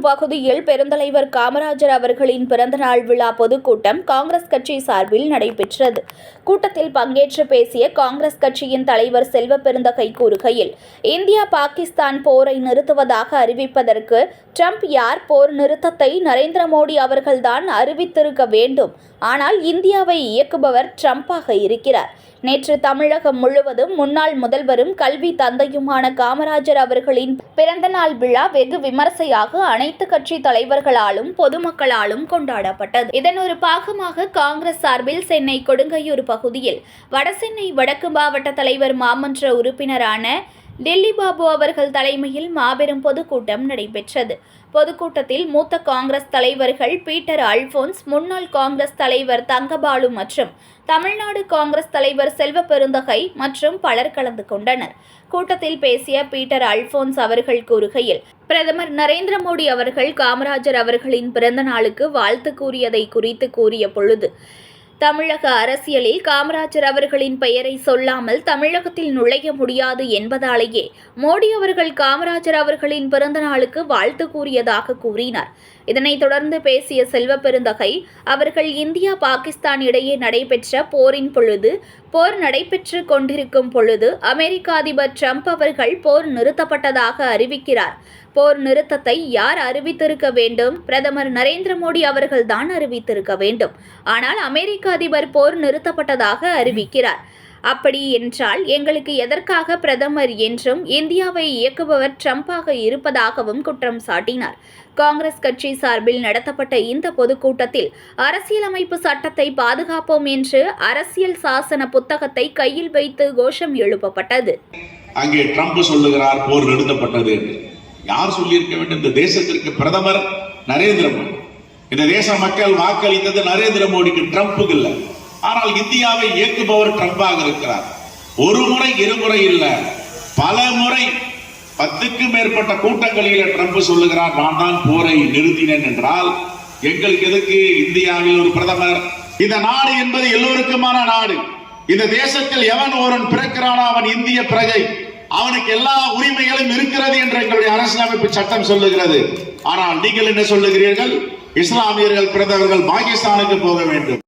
பகுதியில் பெருந்தலைவர் காமராஜர் அவர்களின் பிறந்தநாள் விழா பொதுக்கூட்டம் காங்கிரஸ் கட்சி சார்பில் நடைபெற்றது. கூட்டத்தில் பங்கேற்று பேசிய காங்கிரஸ் கட்சியின் தலைவர் செல்வ பெருந்தகை கூறுகையில் இந்தியா பாகிஸ்தான் போரை நிறுத்துவதாக அறிவிப்பதற்கு ட்ரம்ப் யார் போர் நிறுத்தத்தை நரேந்திர மோடி அவர்கள்தான் அறிவித்திருக்க வேண்டும். ஆனால் இந்தியாவை இயக்குபவர் ட்ரம்பாக இருக்கிறார். நேற்று தமிழகம் முழுவதும் முன்னாள் முதல்வரும் கல்வி தந்தையுமான காமராஜர் அவர்களின் பிறந்தநாள் விழா வெகு விமர்சையாக அனைத்து கட்சி தலைவர்களாலும் பொதுமக்களாலும் கொண்டாடப்பட்டது. இதன் ஒரு பாகமாக காங்கிரஸ் சார்பில் சென்னை கொடுங்கையூர் பகுதியில் வடசென்னை வடக்கு மாவட்ட தலைவர் மாமன்ற உறுப்பினரான டெல்லி பாபு அவர்கள் தலைமையில் மாபெரும் பொதுக்கூட்டம் நடைபெற்றது. பொதுக்கூட்டத்தில் மூத்த காங்கிரஸ் தலைவர்கள் பீட்டர் அல்போன்ஸ் முன்னாள் காங்கிரஸ் தலைவர் தங்கபாலு மற்றும் தமிழ்நாடு காங்கிரஸ் தலைவர் செல்வ பெருந்தகை மற்றும் பலர் கலந்து கொண்டனர். கூட்டத்தில் பேசிய பீட்டர் அல்போன்ஸ் அவர்கள் கூறுகையில் பிரதமர் நரேந்திர மோடி அவர்கள் காமராஜர் அவர்களின் பிறந்த நாளுக்கு வாழ்த்து கூறியதை குறித்து கூறிய பொழுது தமிழக அரசியலில் காமராஜர் அவர்களின் பெயரை சொல்லாமல் தமிழகத்தில் நுழைய முடியாது என்பதாலேயே மோடி அவர்கள் காமராஜர் அவர்களின் பிறந்த நாளுக்கு வாழ்த்து கூறியதாக கூறினார். இதனைத் தொடர்ந்து பேசிய செல்வ பெருந்தகை அவர்கள் இந்தியா பாகிஸ்தான் இடையே நடைபெற்ற போரின் பொழுது போர் நடைபெற்று கொண்டிருக்கும் பொழுது அமெரிக்க அதிபர் ட்ரம்ப் அவர்கள் போர் நிறுத்தப்பட்டதாக அறிவிக்கிறார். போர் நிறுத்தத்தை யார் அறிவித்திருக்க வேண்டும்? பிரதமர் நரேந்திர மோடி அவர்கள்தான் அறிவித்திருக்க வேண்டும். ஆனால் அமெரிக்க அதிபர் போர் நிறுத்தப்பட்டதாக அறிவிக்கிறார். அப்படி என்றால் எங்களுக்கு எதற்காக பிரதமர் என்றும் இந்தியாவை இயக்குபவர் ட்ரம்பாக இருப்பதாகவும் குற்றம் சாட்டினார். காங்கிரஸ் கட்சி சார்பில் நடத்தப்பட்ட இந்த பொதுக்கூட்டத்தில் அரசியலமைப்பு சட்டத்தை பாதுகாப்போம் என்று அரசியல் சாசன புத்தகத்தை கையில் வைத்து கோஷம் எழுப்பப்பட்டது. அங்கே ட்ரம்ப் சொல்லுகிறார் போர் நிறுத்தப்பட்டது. யார் சொல்லியிருக்க வேண்டும்? இந்த தேசத்திற்கு பிரதமர் நரேந்திர மோடி. இந்த தேச மக்கள் வாக்களித்தது நரேந்திர மோடிக்கு ட்ரம்ப்புக்கு இல்லை. ஆனால் இந்தியாவை இயக்குபவர் ட்ரம்பாக இருக்கிறார். ஒரு முறை இருமுறை இல்லை. பல முறை பத்துக்கும் மேற்பட்ட கூட்டங்களில் ட்ரம்ப் சொல்லுகிறார் நான் தான் போரை நிறுத்தினேன் என்றால் எங்களுக்கு எதுக்கு இந்தியாவில் ஒரு பிரதமர்? இந்த நாடு என்பது எல்லோருக்குமான நாடு. இந்த தேசத்தில் எவன் ஒருவன் பிறக்கிறானோ அவன் இந்திய பிரஜை. அவனுக்கு எல்லா உரிமைகளும் இருக்கிறது என்று எங்களுடைய அரசியலமைப்பு சட்டம் சொல்லுகிறது. ஆனால் நீங்கள் என்ன சொல்லுகிறீர்கள்? இஸ்லாமியர்கள் பிறந்தவர்கள் பாகிஸ்தானுக்கு போக வேண்டும்.